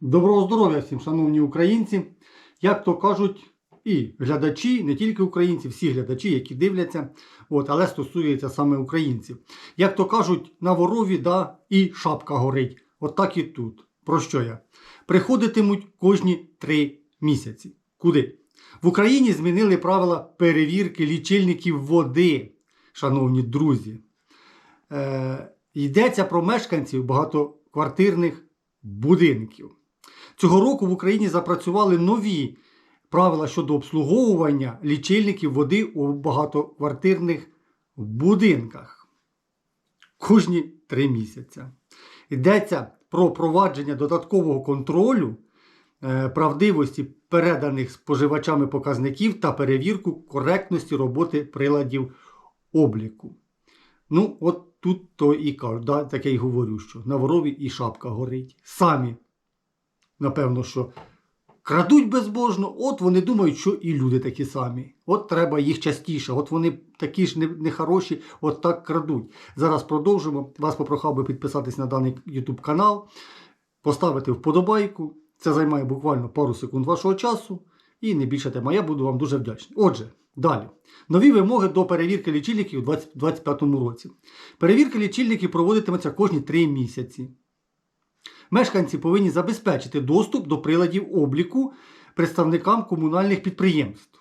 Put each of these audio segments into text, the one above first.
Доброго здоров'я всім, шановні українці. Як то кажуть, і глядачі, не тільки українці, всі глядачі, які дивляться, от, але стосується саме українців. Як то кажуть, на ворові да, і шапка горить. От так і тут. Про що я? Приходитимуть кожні три місяці. Куди? В Україні змінили правила перевірки лічильників води, шановні друзі. Е, йдеться про мешканців багатоквартирних будинків. Цього року в Україні запрацювали нові правила щодо обслуговування лічильників води у багатоквартирних будинках кожні три місяці. Йдеться про провадження додаткового контролю е, правдивості переданих споживачами показників та перевірку коректності роботи приладів обліку. Ну, от тут то і кажу, да, таке й говорю, що на ворові і шапка горить. Самі, напевно, що крадуть безбожно, от вони думають, що і люди такі самі. От треба їх частіше, от вони такі ж нехороші, от так крадуть. Зараз продовжимо. Вас попрохав би підписатись на даний YouTube канал, поставити вподобайку. Це займає буквально пару секунд вашого часу. І не більше тема. Я буду вам дуже вдячний. Отже, далі. Нові вимоги до перевірки лічильників у 2025 році. Перевірка лічильників проводитиметься кожні 3 місяці. Мешканці повинні забезпечити доступ до приладів обліку представникам комунальних підприємств.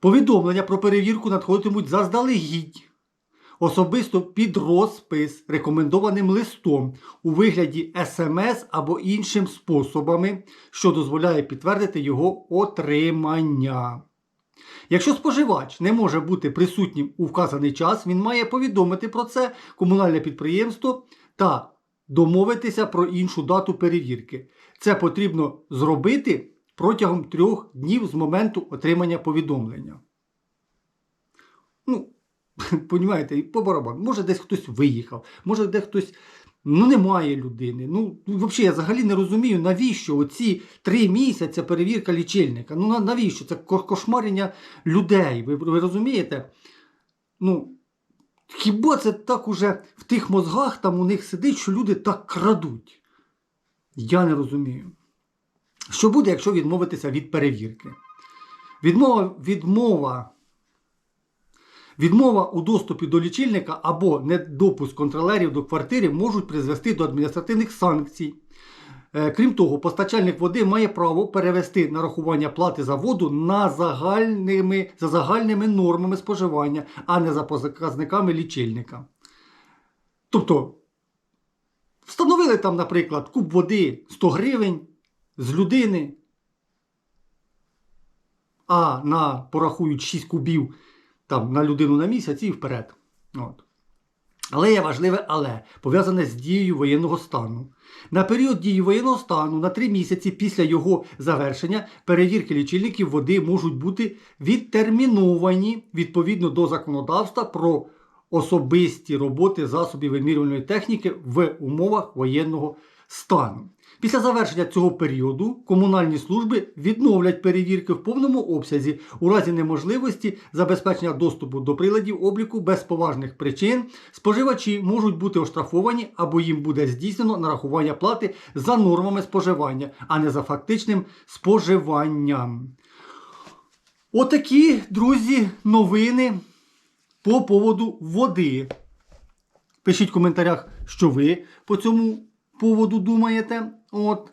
Повідомлення про перевірку надходитимуть заздалегідь, особисто під розпис рекомендованим листом у вигляді смс або іншим способами, що дозволяє підтвердити його отримання. Якщо споживач не може бути присутнім у вказаний час, він має повідомити про це комунальне підприємство та домовитися про іншу дату перевірки. Це потрібно зробити протягом трьох днів з моменту отримання повідомлення. Ну, понімаєте, по барабану. Може, десь хтось виїхав, може, десь хтось. Ну, немає людини. Ну, взагалі, я взагалі не розумію, навіщо оці три місяці перевірка лічильника. Ну, навіщо? Це кошмарення людей. Ви, ви розумієте? Ну, хіба це так уже в тих мозгах там у них сидить, що люди так крадуть? Я не розумію. Що буде, якщо відмовитися від перевірки? Відмова, відмова, відмова у доступі до лічильника або недопуск контролерів до квартири можуть призвести до адміністративних санкцій. Е, Крім того, постачальник води має право перевести нарахування плати за воду на загальними, за загальними нормами споживання, а не за показниками лічильника. Тобто, встановили там, наприклад, куб води 100 гривень з людини, а на порахують 6 кубів там, на людину на місяць і вперед. От. Але є важливе але пов'язане з дією воєнного стану. На період дії воєнного стану на три місяці після його завершення перевірки лічильників води можуть бути відтерміновані відповідно до законодавства про особисті роботи засобів вимірювальної техніки в умовах воєнного стану. Після завершення цього періоду комунальні служби відновлять перевірки в повному обсязі у разі неможливості забезпечення доступу до приладів обліку без поважних причин. Споживачі можуть бути оштрафовані або їм буде здійснено нарахування плати за нормами споживання, а не за фактичним споживанням. Отакі, друзі, новини по поводу води. Пишіть в коментарях, що ви по цьому поводу думаєте. От.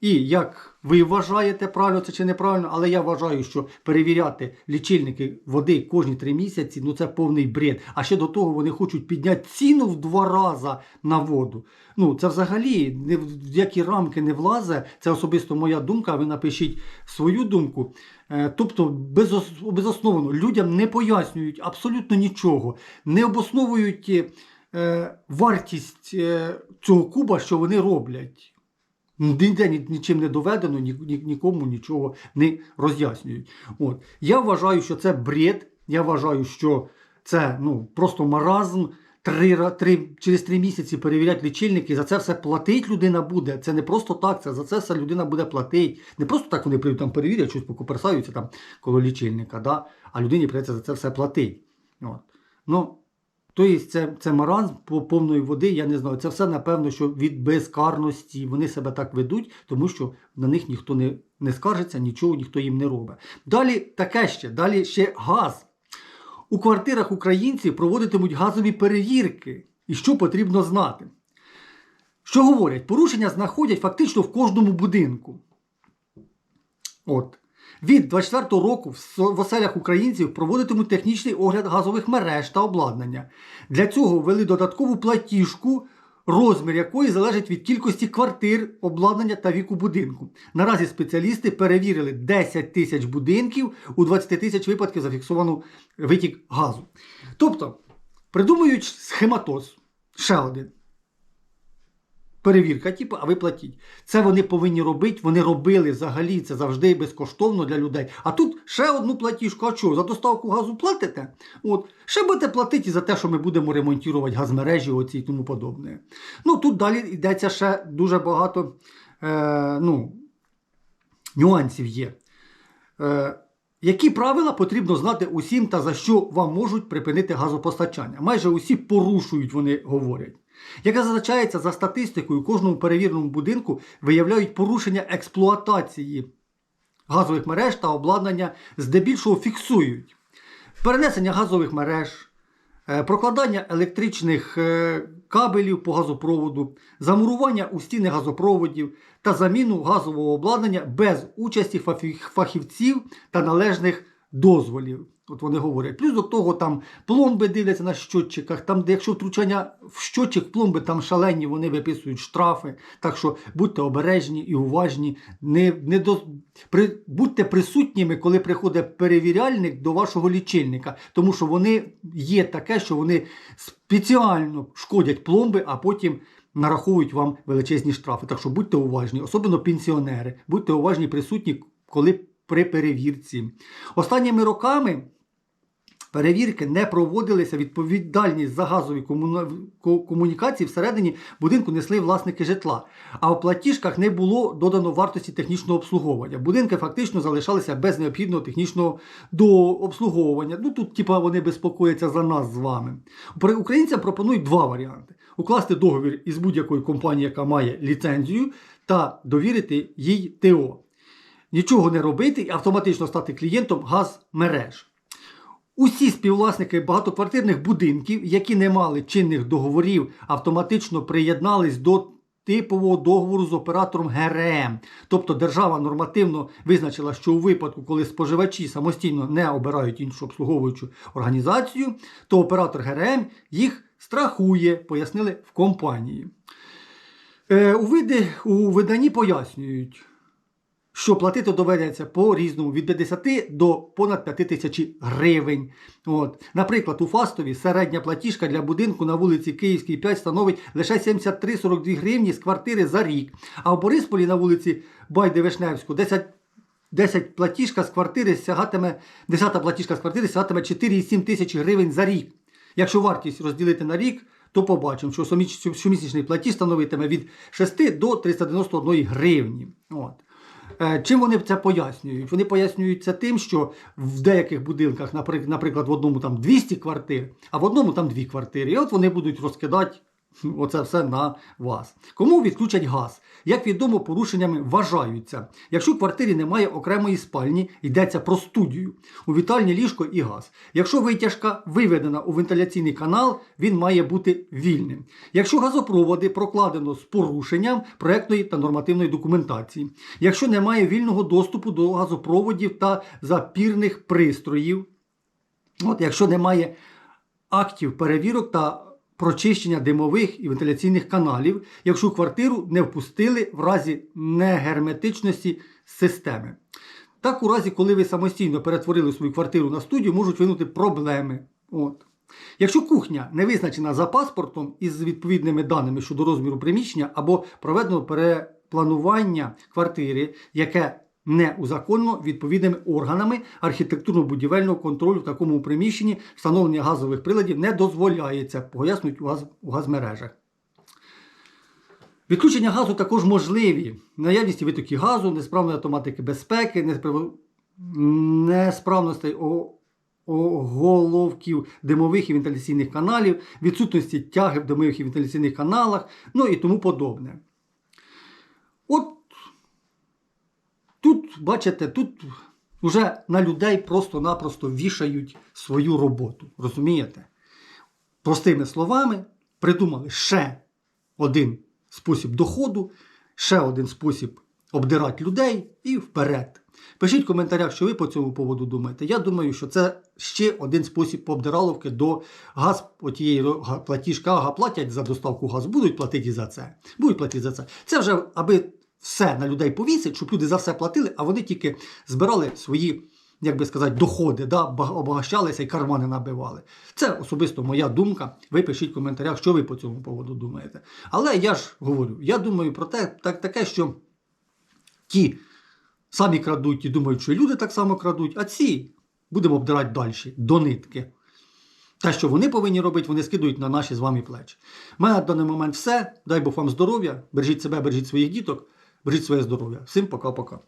І як ви вважаєте, правильно це чи неправильно, але я вважаю, що перевіряти лічильники води кожні три місяці ну це повний бред. А ще до того вони хочуть підняти ціну в два рази на воду. Ну це взагалі ні в які рамки не влазе. Це особисто моя думка. Ви напишіть свою думку. Е, Тобто безос- безосновано людям не пояснюють абсолютно нічого, не обосновують е, вартість е, цього куба, що вони роблять. Ніде нічим не доведено, ні, ні- нікому нічого не роз'яснюють. От. Я вважаю, що це бред. Я вважаю, що це ну, просто маразм. Три, три, через три місяці перевіряти лічильники, за це все платить людина буде. Це не просто так, це за це все людина буде платити. Не просто так вони прийдуть там перевірять, щось покоперсаються там коло лічильника, да? а людині прийдеться за це все платити. От. Ну, Тобто це, це маразм по повної води, я не знаю. Це все, напевно, що від безкарності вони себе так ведуть, тому що на них ніхто не, не скаржиться, нічого ніхто їм не робить. Далі таке ще, далі ще газ. У квартирах українців проводитимуть газові перевірки. І що потрібно знати? Що говорять? Порушення знаходять фактично в кожному будинку. От. Від 24 року в оселях українців проводитимуть технічний огляд газових мереж та обладнання. Для цього ввели додаткову платіжку, розмір якої залежить від кількості квартир, обладнання та віку будинку. Наразі спеціалісти перевірили 10 тисяч будинків, у 20 тисяч випадків зафіксовано витік газу. Тобто, придумують схематоз. Ще один. Перевірка, типу, а ви платіть. Це вони повинні робити, вони робили взагалі, це завжди безкоштовно для людей. А тут ще одну платіжку. А що, за доставку газу платите? От, ще будете платити за те, що ми будемо ремонтувати газмережі оці і тому подобне. Ну тут далі йдеться ще дуже багато е, ну, нюансів є. Е, які правила потрібно знати усім та за що вам можуть припинити газопостачання? Майже усі порушують, вони говорять. Як зазначається за статистикою, у кожному перевіреному будинку виявляють порушення експлуатації газових мереж та обладнання, здебільшого фіксують. Перенесення газових мереж, е, прокладання електричних е, кабелів по газопроводу, замурування у стіни газопроводів та заміну газового обладнання без участі фахівців та належних дозволів. От вони говорять. Плюс до того там пломби дивляться на щотчиках, там, де якщо втручання в щотчик пломби, там шалені, вони виписують штрафи. Так що будьте обережні і уважні. Не, не до, при, будьте присутніми, коли приходить перевіряльник до вашого лічильника, тому що вони є таке, що вони спеціально шкодять пломби, а потім нараховують вам величезні штрафи. Так що будьте уважні, особливо пенсіонери, будьте уважні присутні, коли при перевірці. Останніми роками перевірки не проводилися, відповідальність за газові комунікації всередині будинку несли власники житла. А в платіжках не було додано вартості технічного обслуговування. Будинки фактично залишалися без необхідного технічного дообслуговування. Ну тут, типа, вони безпокояться за нас з вами. Українцям пропонують два варіанти: укласти договір із будь-якою компанією, яка має ліцензію, та довірити їй ТО. Нічого не робити і автоматично стати клієнтом газмереж. Усі співвласники багатоквартирних будинків, які не мали чинних договорів, автоматично приєднались до типового договору з оператором ГРМ. Тобто держава нормативно визначила, що у випадку, коли споживачі самостійно не обирають іншу обслуговуючу організацію, то оператор ГРМ їх страхує, пояснили в компанії. Е, у, види, у виданні пояснюють, що платити доведеться по різному від 50 до понад 5 тисяч гривень. От. Наприклад, у Фастові середня платіжка для будинку на вулиці Київській 5 становить лише 73-42 гривні з квартири за рік. А в Борисполі на вулиці Байди Вишневську 10 10 платіжка з квартири сягатиме, 10 платіжка з квартири сягатиме 4,7 тисяч гривень за рік. Якщо вартість розділити на рік, то побачимо, що щомісячний платіж становитиме від 6 до 391 гривні. От. Е, Чим вони це пояснюють? Вони пояснюють це тим, що в деяких будинках, наприк- наприклад, в одному там 200 квартир, а в одному там дві квартири. І от вони будуть розкидати оце все на вас. Кому відключать газ? Як відомо, порушеннями вважаються. Якщо в квартирі немає окремої спальні, йдеться про студію, у вітальні ліжко і газ. Якщо витяжка виведена у вентиляційний канал, він має бути вільним. Якщо газопроводи прокладено з порушенням проектної та нормативної документації, якщо немає вільного доступу до газопроводів та запірних пристроїв, от, якщо немає актів перевірок та прочищення димових і вентиляційних каналів, якщо квартиру не впустили в разі негерметичності системи. Так, у разі, коли ви самостійно перетворили свою квартиру на студію, можуть виникнути проблеми. От. Якщо кухня не визначена за паспортом із відповідними даними щодо розміру приміщення або проведено перепланування квартири, яке не узаконено відповідними органами архітектурно-будівельного контролю в такому приміщенні встановлення газових приладів не дозволяється, пояснюють у, газ, у газмережах. Відключення газу також можливі. Наявність витоки газу, несправної автоматики безпеки, несправ- несправностей оголовків димових і вентиляційних каналів, відсутності тяги в димових і вентиляційних каналах, ну і тому подобне. От тут, бачите, тут вже на людей просто-напросто вішають свою роботу. Розумієте? Простими словами, придумали ще один спосіб доходу, ще один спосіб обдирати людей і вперед. Пишіть в коментарях, що ви по цьому поводу думаєте. Я думаю, що це ще один спосіб обдираловки до газ, отієї платіжка, ага, платять за доставку газу, будуть платити за це. Будуть платити за це. Це вже аби все на людей повісить, щоб люди за все платили, а вони тільки збирали свої, як би сказати, доходи, да, обагащалися і кармани набивали. Це особисто моя думка. Ви пишіть в коментарях, що ви по цьому поводу думаєте. Але я ж говорю, я думаю про те, так, таке, що ті самі крадуть і думають, що люди так само крадуть, а ці будемо обдирати далі, до нитки. Те, що вони повинні робити, вони скидують на наші з вами плечі. У мене на даний момент все. Дай Бог вам здоров'я, бережіть себе, бережіть своїх діток, бережіть своє здоров'я. Всім пока-пока.